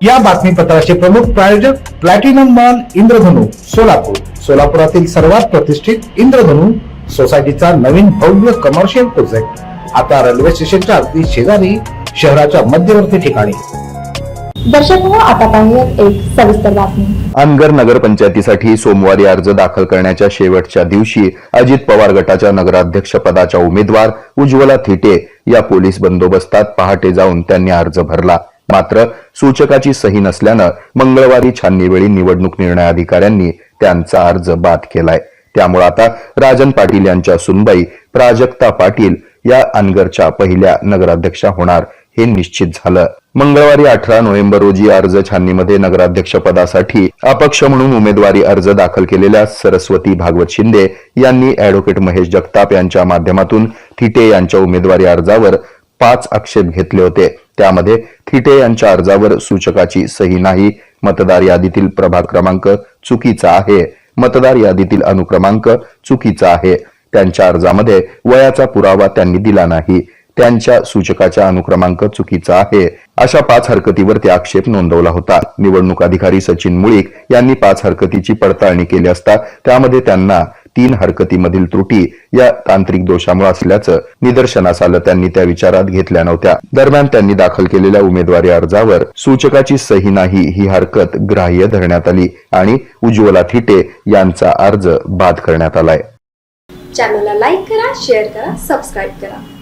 या बातमीपत्राचे प्रमुख प्रायोजक प्लॅटिनम मॉल इंद्रधनु सोलापूर. सोलापुरातील सर्वात प्रतिष्ठित इंद्रधनु सोसायटीचा नवीन भव्य कमर्शियल प्रोजेक्ट आता रेल्वे स्टेशनच्या अगदी शेजारी शहराच्या मध्यवर्ती ठिकाणी. दर्शक हो आता पाहूयात एक सविस्तर बातमी. अनगर नगरपंचायतीसाठी सोमवारी अर्ज दाखल करण्याच्या शेवटच्या दिवशी अजित पवार गटाच्या नगराध्यक्ष पदाच्या उमेदवार उज्ज्वला थिटे या पोलीस बंदोबस्तात पहाटे जाऊन त्यांनी अर्ज भरला. मात्र सूचकाची सही नसल्यानं मंगळवारी छाननीवेळी निवडणूक निर्णय अधिकाऱ्यांनी त्यांचा अर्ज बाद केलाय. त्यामुळे आता राजन पाटील यांच्या सुनबाई प्राजक्ता पाटील या अनगरच्या पहिल्या नगराध्यक्षा होणार हे निश्चित झालं. मंगळवारी अठरा नोव्हेंबर रोजी अर्ज छाननीमध्ये नगराध्यक्ष पदासाठी अपक्ष म्हणून उमेदवारी अर्ज दाखल केलेल्या सरस्वती भागवत शिंदे यांनी अॅडव्होकेट महेश जगताप यांच्या माध्यमातून थिटे यांच्या उमेदवारी अर्जावर पाच आक्षेप घेतले होते. त्यामध्ये थिटे यांच्या अर्जावर सूचकाची सही नाही. मतदार यादीतील प्रभाग क्रमांक चुकीचा आहे. मतदार यादीतील अनुक्रमांक चुकीचा आहे. त्यांच्या अर्जामध्ये वयाचा पुरावा त्यांनी दिला नाही. त्यांच्या सूचकाचा अनुक्रमांक चुकीचा आहे. अशा पाच हरकतीवर ते आक्षेप नोंदवला होता. निवडणूक अधिकारी सचिन मुळीक यांनी पाच हरकतीची पडताळणी केली असता त्यामध्ये त्यांना तीन हरकतीमधील त्रुटी या तांत्रिक दोषामुळे असल्याचं निदर्शनास आलं. त्यांनी त्या विचारात घेतल्या नव्हत्या. दरम्यान त्यांनी दाखल केलेल्या उमेदवारी अर्जावर सूचकाची सही नाही ही हरकत ग्राह्य धरण्यात आली आणि उज्ज्वला थिटे यांचा अर्ज बाद करण्यात आलाय. चॅनलला लाईक करा शेअर करा सबस्क्राईब करा.